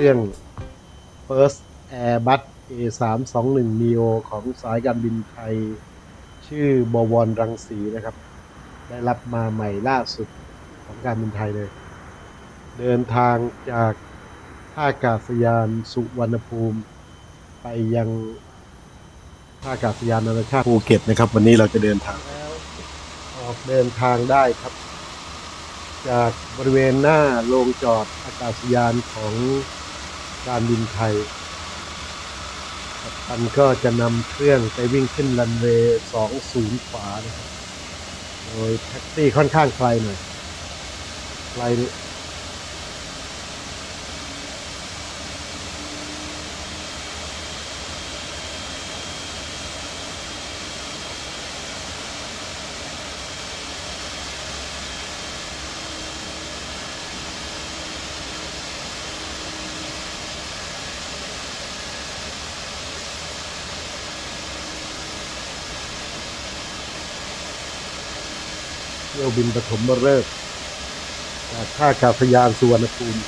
เรื่อง First Airbus A321 neo ของสายการบินไทย ชื่อบวรรังสีนะครับ ได้รับมาใหม่ล่าสุดของการบินไทยเลย เดินทางจากท่าอากาศยานสุวรรณภูมิ ไปยังท่าอากาศยานนานาชาติภูเก็ตนะครับ วันนี้เราจะเดินทางแล้วออกเดินทางได้ครับ จากบริเวณหน้าโรงจอดอากาศยานของ การบินไทยกันก็จะนำเครื่องไปวิ่งขึ้นรันเวย์20ขวานะครับ โดยแท็กซี่ค่อนข้างไกลหน่อยไกล ที่ยวบินปฐมฤกษ์จากท่าอากาศยานสุวรรณภูมิ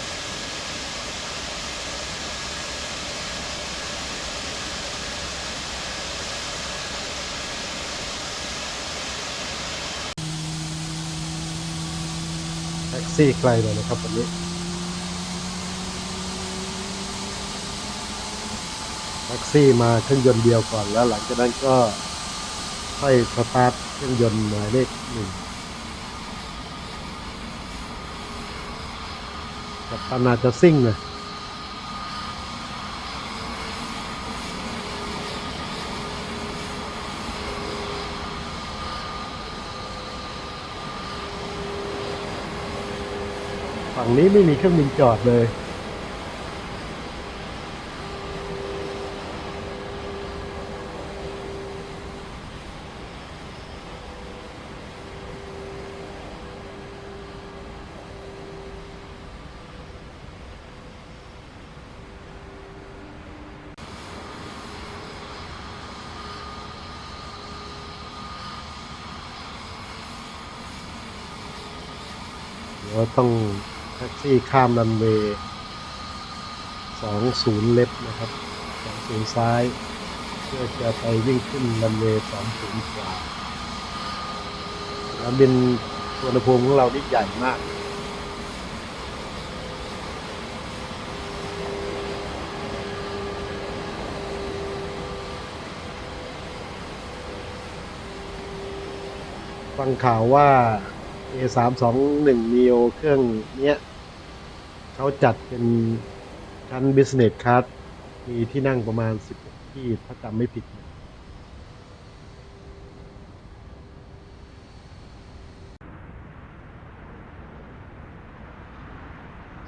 แท็กซี่ไกลหน่อยนะครับวันนี้แท็กซี่มาเครื่องยนต์เดียวก่อนแล้วหลังจากนั้นก็ค่อยสตาร์ทเครื่องยนต์หมายเลขหนึ่ง กับตันอาจจะซิ่งนะฝั่งนี้ไม่มีเครื่องบินจอดเลย เดี๋ยวต้องแท็กซี่ข้ามรันเวย์สองศูนย์เล็บนะครับสองศูนย์ซ้าย เพื่อจะไปวิ่งขึ้นรันเวย์สองศูนย์ขวาสนามบินสุวรรณภูมิของเรานี่ใหญ่มากฟังข่าวว่า A321 neo เครื่องเนี้ยเขาจัดเป็นชั้น business class มีที่นั่งประมาณ16ที่ถ้าจำไม่ผิด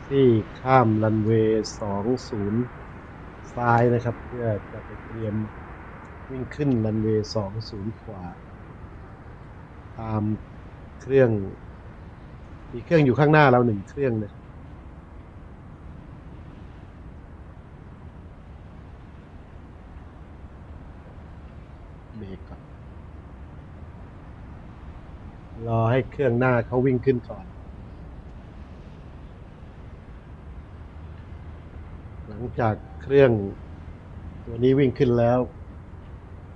ที่ข้ามรันเวย์ 20 ซ้ายนะครับ เพื่อจะไปเตรียมวิ่งขึ้นรันเวย์ 20 ขวา ตาม เครื่อง มีเครื่องอยู่ข้างหน้าเราหนึ่งเครื่องนะเบรกก่อนรอให้เครื่องหน้าเขาวิ่งขึ้นก่อน หลังจากเครื่องตัวนี้วิ่งขึ้นแล้ว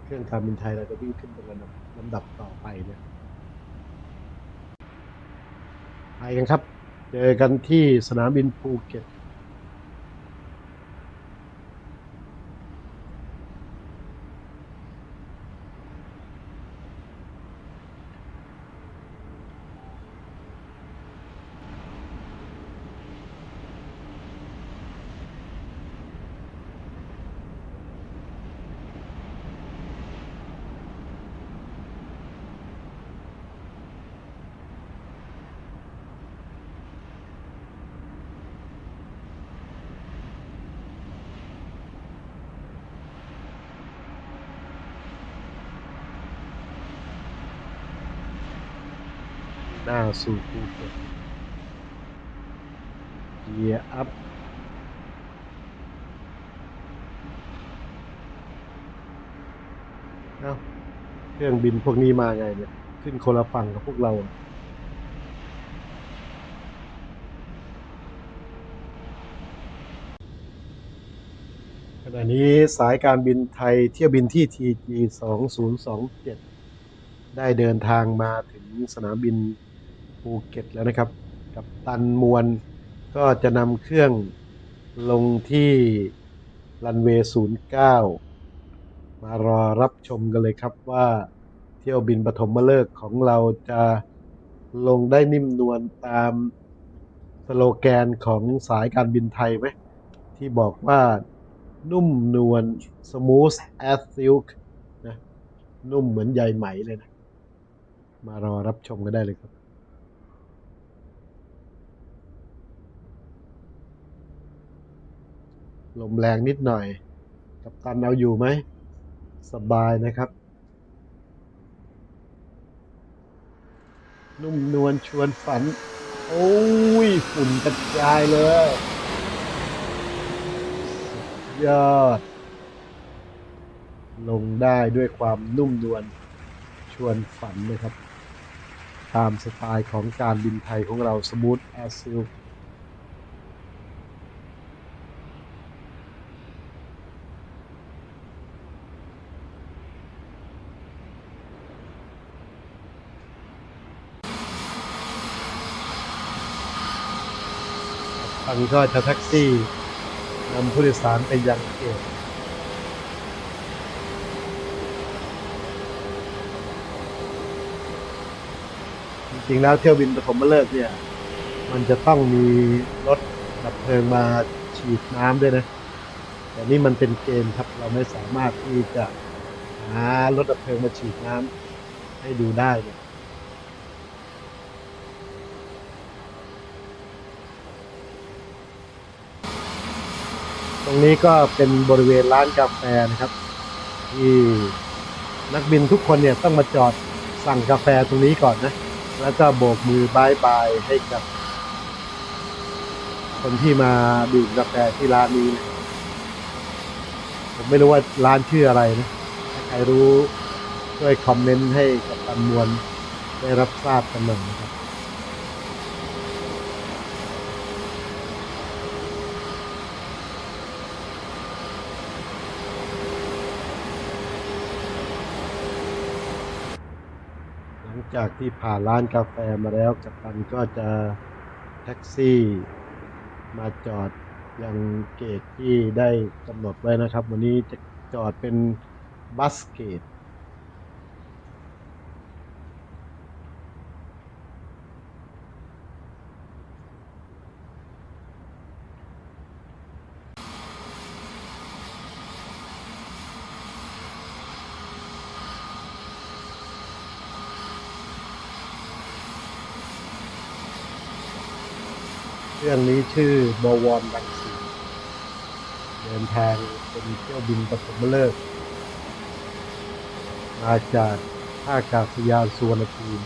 เครื่องการบินไทยเราจะวิ่งขึ้นเป็นลำดับลำดับต่อไปเนี่ย ไปกันครับ เจอกันที่สนามบินภูเก็ต หน้าสู่ภูเก็ตเกียร์อัพเอ้าเครื่องบินพวกนี้มาไงเนี่ย ขึ้นคนละฝั่งกับพวกเราขณะนี้สายการบินไทยเที่ยวบินที่ TG 2027 ได้เดินทางมาถึงสนามบิน ภูเก็ตแล้วนะครับ กับตันมวลก็จะนำเครื่องลงที่รันเวย์09 มารอรับชมกันเลยครับว่าเที่ยวบินปฐมฤกษ์ของเราจะลงได้นิ่มนวลตามสโลแกนของสายการบินไทยไหม ที่บอกว่านุ่มนวล smooth as silk นะนุ่มเหมือนใยไหมเลยนะ มารอรับชมกันได้เลยครับ ลมแรงนิดหน่อย กับตันเอาอยู่ไหม สบายนะครับ นุ่มนวลชวนฝัน โอ้ย ฝุ่นกระจายเลย ยอด ลงได้ด้วยความนุ่มนวลชวนฝันนะครับ ตามสไตล์ของการบินไทยของเราสมูทแอซิล ทางก็จะแท็กซี่นำผู้โดยสารไปยังเกตจริงๆแล้วเที่ยวบินปฐมฤกษ์เนี่ย มันจะต้องมีรถดับเพลิงมาฉีดน้ำด้วยนะ แต่นี่มันเป็นเกมครับ เราไม่สามารถที่จะหารถดับเพลิงมาฉีดน้ำให้ดูได้เนี่ย รงนี้ก็เป็นบริเวณร้านกาแฟนะครับ ที่นักบินทุกคนเนี่ยต้องมาจอดสั่งกาแฟตรงนี้ก่อนนะ แล้วก็โบกมือบายบายให้กับ คนที่มาดื่มกาแฟที่ร้านนี้นะผมไม่รู้ว่าร้านชื่ออะไรนะถ้าใครรู้ช่วยคอมเมนต์ให้กับตันมวลได้รับทราบกันหน่อยนะครับ งจากที่ผ่านร้านกาแฟมาแล้วกัปตันก็จะแท็กซี่มาจอดยังเกตที่ได้กำหนดไว้นะครับ วันนี้จะจอดเป็นบัสเกต เครื่องนี้ชื่อบวรรังสีเดินทางเป็นเที่ยวบินปฐมฤกษ์มาจากท่าอากาศยานสุวรรณภูมิ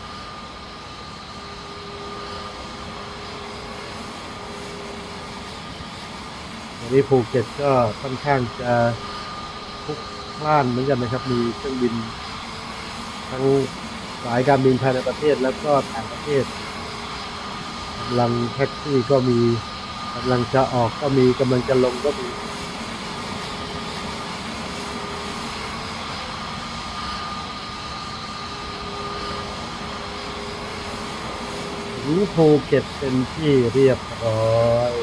วันนี้ภูเก็ตก็ค่อนข้างจะพลุกพล่านเหมือนกันนะครับ มีเครื่องบินทั้งสายการบินภายในประเทศแล้วก็ต่างประเทศ กำลังแท็กซี่ก็มีกำลังจะออกก็มีกำลังจะลงก็มีรู้ภูเก็ตเป็นที่เรียบร้อย